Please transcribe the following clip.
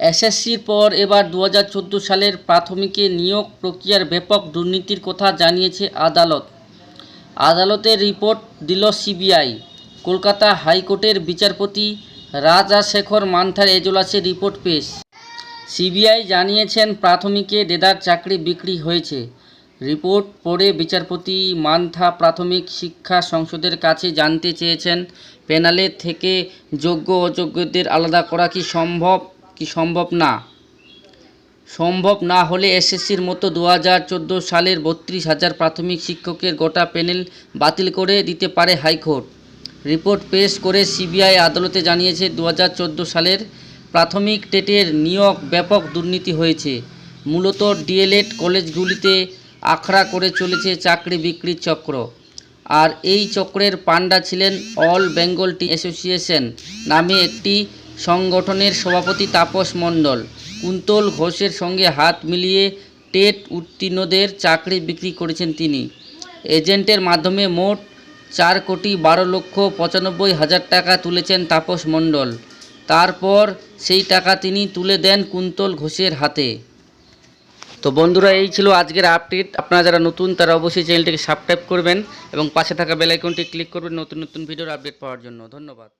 এসএসসির পর এবার দু হাজার চোদ্দ সালের প্রাথমিকে নিয়োগ প্রক্রিয়ার ব্যাপক দুর্নীতির কথা জানিয়েছে আদালত। আদালতের রিপোর্ট দিল সিবিআই। কলকাতা হাইকোর্টের বিচারপতি রাজাশেখর মান্থার এজলাসে রিপোর্ট পেশ। সিবিআই জানিয়েছেন, প্রাথমিকে দেদার চাকরি বিক্রি হয়েছে। রিপোর্ট পড়ে বিচারপতি মান্থা প্রাথমিক শিক্ষা সংসদের কাছে জানতে চেয়েছেন প্যানেলের থেকে যোগ্য অযোগ্যদের আলাদা করা কি সম্ভব? কি সম্ভব না? সম্ভব না হলে এসএসসির মতো দু হাজার চোদ্দ সালের বত্রিশ হাজার প্রাথমিক শিক্ষকের গোটা প্যানেল বাতিল করে দিতে পারে হাইকোর্ট। রিপোর্ট পেশ করে সিবিআই আদালতে জানিয়েছে দু হাজার চোদ্দ সালের প্রাথমিক টেটের নিয়োগ ব্যাপক দুর্নীতি হয়েছে। মূলত ডিএলএড কলেজগুলিতে আখড়া করে চলেছে চাকরি বিক্রির চক্র। আর এই চক্রের পাণ্ডা ছিলেন অল বেঙ্গল টি অ্যাসোসিয়েশন নামে একটি সংগঠনের সভাপতি তাপস মণ্ডল। কুন্তল ঘোষের সঙ্গে হাত মিলিয়ে টেট উত্তীর্ণদের চাকরি বিক্রি করেছেন তিনি। এজেন্টের মাধ্যমে মোট চার কোটি বারো লক্ষ পঁচানব্বই হাজার টাকা তুলেছেন তাপস মণ্ডল। তারপর সেই টাকা তিনি তুলে দেন কুন্তল ঘোষের হাতে। তো বন্ধুরা, এই ছিল আজকের আপডেট। আপনারা যারা নতুন, তারা অবশ্যই চ্যানেলটিকে সাবস্ক্রাইব করবেন এবং পাশে থাকা বেল আইকনটি ক্লিক করবেন নতুন নতুন ভিডিওর আপডেট পাওয়ার জন্য। ধন্যবাদ।